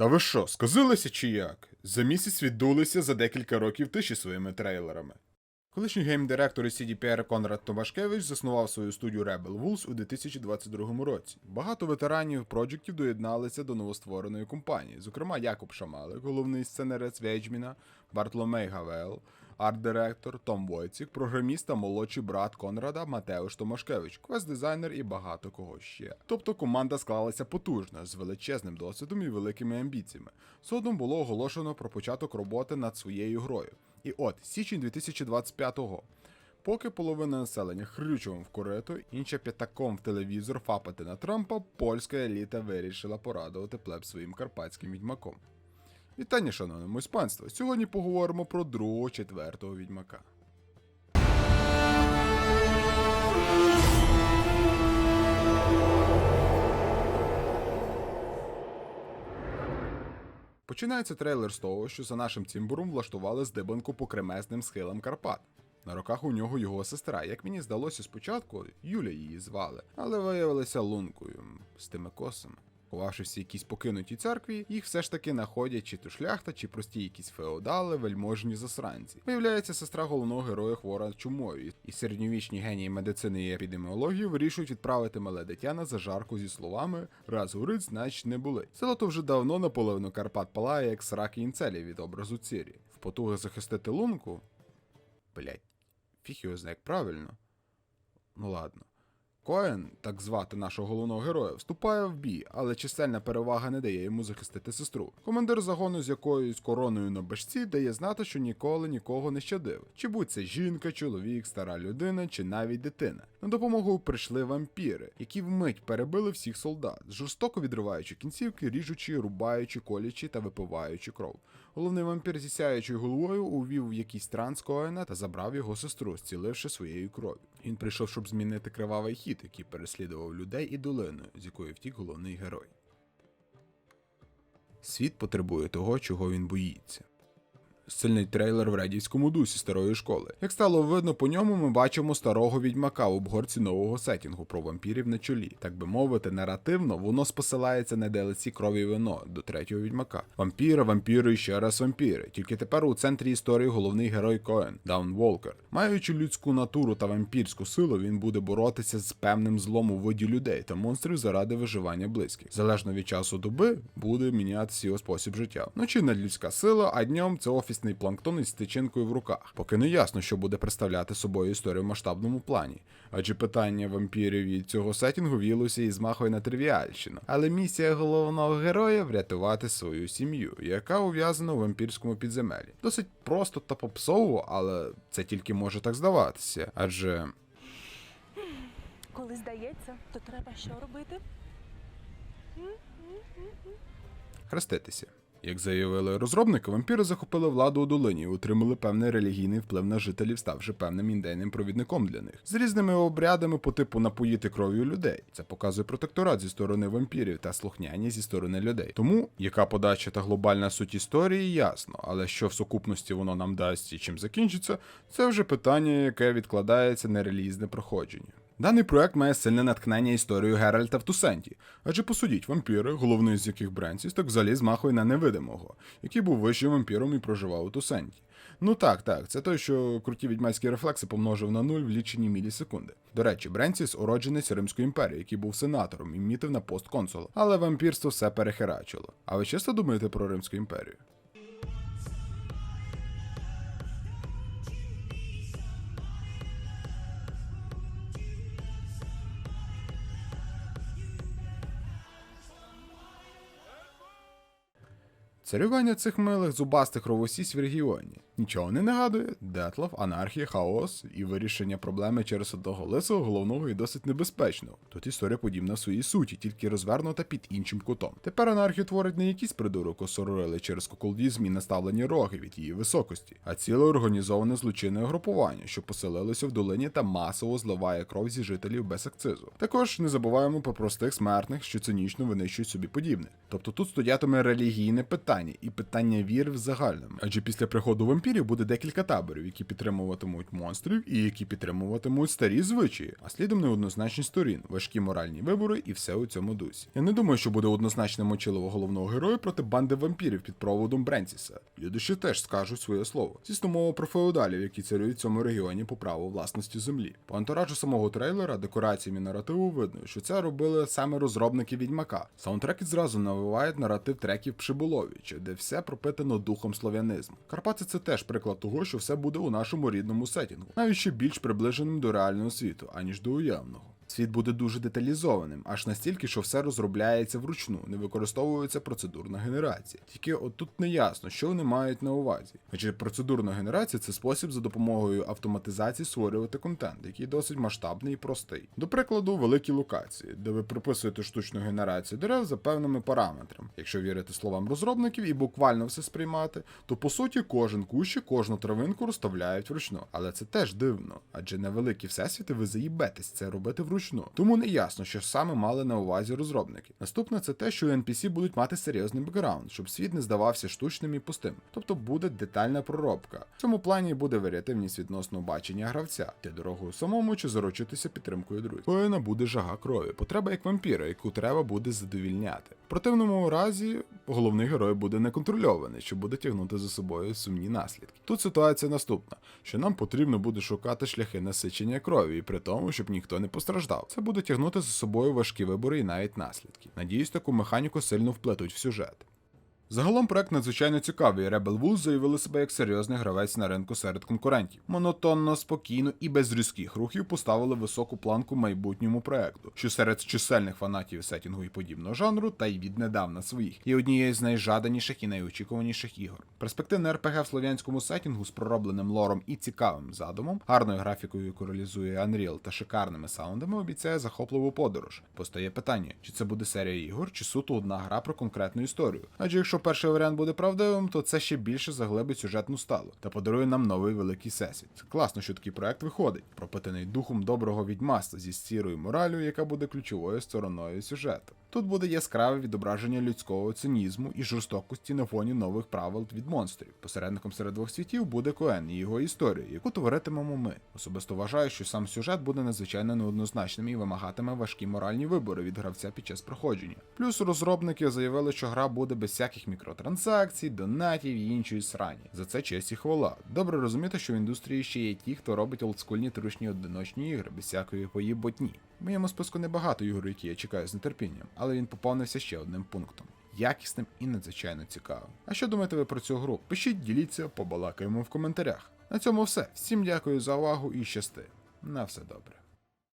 Та ви що, сказилися чи як? За місяць віддулися за декілька років тиші своїми трейлерами. Колишній геймдиректор і CDPR Конрад Томашкевич заснував свою студію Rebel Wolves у 2022 році. Багато ветеранів проджектів доєдналися до новоствореної компанії, зокрема Якоб Шамалик, головний сценарець Веджміна, Бартломей Гавел, арт-директор Том Войцік, програміст та молодший брат Конрада Матеуш Томашкевич, квест-дизайнер і багато кого ще. Тобто команда склалася потужна, з величезним досвідом і великими амбіціями. Згодом було оголошено про початок роботи над своєю грою. І от, січень 2025-го. Поки половина населення хрючовим в корито, інша п'ятаком в телевізор фапати на Трампа, польська еліта вирішила порадувати плеб своїм карпатським відьмаком. Вітання, шановному іспанство! Сьогодні поговоримо про другого четвертого відьмака. Починається трейлер з того, що за нашим цімбуром влаштували здибанку по кремезним схилам Карпат. На руках у нього його сестра, як мені здалося спочатку, Юля її звали, але виявилася лункою з тими косами. Ховавшись в якійсь покинутій церкві, їх все ж таки знаходять чи то шляхта, чи прості якісь феодали, вельможні засранці. Виявляється, сестра головного героя хвора чумою, і середньовічні генії медицини і епідеміології вирішують відправити мале дитя на зажарку зі словами раз горить, значить не були. Село то вже давно наполовину Карпат палає, як сраки інцелі від образу Цирі. В потуги захистити лунку. Блять, фіг його знає, як правильно. Ну ладно. Коен, так звати нашого головного героя, вступає в бій, але чисельна перевага не дає йому захистити сестру. Командир загону з якоюсь короною на башці дає знати, що ніколи нікого не щадив. Чи будь це жінка, чоловік, стара людина, чи навіть дитина. На допомогу прийшли вампіри, які вмить перебили всіх солдат, жорстоко відриваючи кінцівки, ріжучи, рубаючи, колячи та випиваючи кров. Головний вампір зі сяючою головою увів в якийсь транс Коена та забрав його сестру, зціливши своєю кров'ю. Він прийшов, щоб змінити кривавий хід, який переслідував людей і долину, з якої втік головний герой. Світ потребує того, чого він боїться. Сильний трейлер в радійському дусі старої школи. Як стало видно по ньому, ми бачимо старого відьмака в обгорці нового сетінгу про вампірів на чолі. Так би мовити, наративно воно спосилається на DLC крові вино до третього відьмака. Вампіри, вампіри і ще раз вампіри. Тільки тепер у центрі історії головний герой Коен Даун Волкер. Маючи людську натуру та вампірську силу, він буде боротися з певним злом у виді людей та монстрів заради виживання близьких. Залежно від часу доби буде мінятися його спосіб життя. Вночі надлюдська сила, а днем це офісний планктон із тичинкою в руках. Поки не ясно, що буде представляти собою історію в масштабному плані. Адже питання вампірів і цього сетінгу вілося і змахує на тривіальщину. Але місія головного героя врятувати свою сім'ю, яка ув'язана у вампірському підземелі. Досить просто та попсово, але це тільки може так здаватися. Адже Коли здається, то треба що робити? хреститися. Як заявили розробники, вампіри захопили владу у долині і отримали певний релігійний вплив на жителів, ставши певним ідейним провідником для них, з різними обрядами по типу напоїти кров'ю людей. Це показує протекторат зі сторони вампірів та слухняні зі сторони людей. Тому яка подача та глобальна суть історії, ясно, але що в сукупності воно нам дасть і чим закінчиться, це вже питання, яке відкладається на релізне проходження. Даний проект має сильне натхнення історією Геральта в Тусенті, адже посудіть, вампіри, головний з яких Бренсіс, так взагалі змахує на невидимого, який був вищим вампіром і проживав у Тусенті. Ну так, так, це той, що круті відьмацькі рефлекси помножив на нуль в лічені мілісекунди. До речі, Бренсіс уродженець Римської імперії, який був сенатором і мітив на пост консула. Але вампірство все перехерачило. А ви часто думаєте про Римську імперію? Царювання цих милих зубастих ровосісь в регіоні. Нічого не нагадує, детлав, анархія, хаос і вирішення проблеми через одного лисого головного і досить небезпечного. Тут історія подібна в своїй суті, тільки розвернута під іншим кутом. Тепер анархію творить не якийсь придурок осорорили через куколдізм і наставлені роги від її високості, а ціле організоване злочинне групування, що поселилося в долині та масово зливає кров зі жителів без акцизу. Також не забуваємо про простих смертних, що цинічно винищують собі подібне. Тобто тут стоятиме релігійне питання і питання віри в загальному. Адже після приходу вампірів вампірів буде декілька таборів, які підтримуватимуть монстрів і які підтримуватимуть старі звичаї, а слідом неоднозначні сторін, важкі моральні вибори і все у цьому дусі. Я не думаю, що буде однозначне мочилово головного героя проти банди вампірів під проводом Бренсіса. Люди ще теж скажуть своє слово. Звісно, мова про феодалів, які царюють в цьому регіоні по праву власності землі. По антуражу самого трейлера, декораціям і наративу видно, що це робили саме розробники відьмака. Саундтрек відразу навивають наратив треків Пшибуловича, де все пропитано духом слов'янизму. Карпати це теж приклад того, що все буде у нашому рідному сетінгу, навіть ще більш приближеним до реального світу, аніж до уявного. Світ буде дуже деталізованим, аж настільки, що все розробляється вручну, не використовується процедурна генерація. Тільки от тут не ясно, що вони мають на увазі. Адже процедурна генерація це спосіб за допомогою автоматизації створювати контент, який досить масштабний і простий. До прикладу, великі локації, де ви прописуєте штучну генерацію дерев за певними параметрами. Якщо вірити словам розробників і буквально все сприймати, то по суті кожен кущик, кожну травинку розставляють вручну. Але це теж дивно, адже на великі всесвіти ви заїбетесь це робити вручну. Тому не ясно, що саме мали на увазі розробники. Наступне це те, що NPC будуть мати серйозний бекграунд, щоб світ не здавався штучним і пустим. Тобто буде детальна проробка. В цьому плані буде варіативність відносно бачення гравця, ти дорогою самому чи заручитися підтримкою друзів. Коїна буде жага крові, потреба як вампіра, яку треба буде задовільняти. Противному разі головний герой буде неконтрольований, що буде тягнути за собою сумні наслідки. Тут ситуація наступна: що нам потрібно буде шукати шляхи насичення крові, і при тому, щоб ніхто не постраждав. Це буде тягнути за собою важкі вибори і навіть наслідки. Надіюсь, таку механіку сильно вплетуть в сюжет. Загалом проект надзвичайно цікавий. Rebel Wolves заявили себе як серйозний гравець на ринку серед конкурентів. Монотонно, спокійно і без різких рухів поставили високу планку майбутньому проекту, що серед чисельних фанатів сетінгу і подібного жанру, та й віднедавна своїх, є однією з найжаданіших і найочікуваніших ігор. Перспективне РПГ в слов'янському сетінгу з проробленим лором і цікавим задумом, гарною графікою, яку реалізує Unreal та шикарними саундами, обіцяє захопливу подорож. Постає питання, чи це буде серія ігор, чи суто одна гра про конкретну історію. Адже якщо перший варіант буде правдивим, то це ще більше заглибить сюжетну сталу та подарує нам новий великий всесвіт. Класно, що такий проект виходить, пропитаний духом доброго відьмаства зі сірою моралю, яка буде ключовою стороною сюжету. Тут буде яскраве відображення людського цинізму і жорстокості на фоні нових правил від монстрів. Посередником серед двох світів буде Коен і його історія, яку творитимемо ми. Особисто вважаю, що сам сюжет буде надзвичайно неоднозначним і вимагатиме важкі моральні вибори від гравця під час проходження. Плюс розробники заявили, що гра буде без всяких мікротранзакцій, донатів і іншої срані. За це честь і хвала. Добре розуміти, що в індустрії ще є ті, хто робить олдскульні трушні одиночні ігри без всякої поїботні. В моєму списку небагато ігор, які я чекаю з нетерпінням, але він поповнився ще одним пунктом. Якісним і надзвичайно цікавим. А що думаєте ви про цю гру? Пишіть, діліться, побалакаємо в коментарях. На цьому все. Всім дякую за увагу і щасти. На все добре.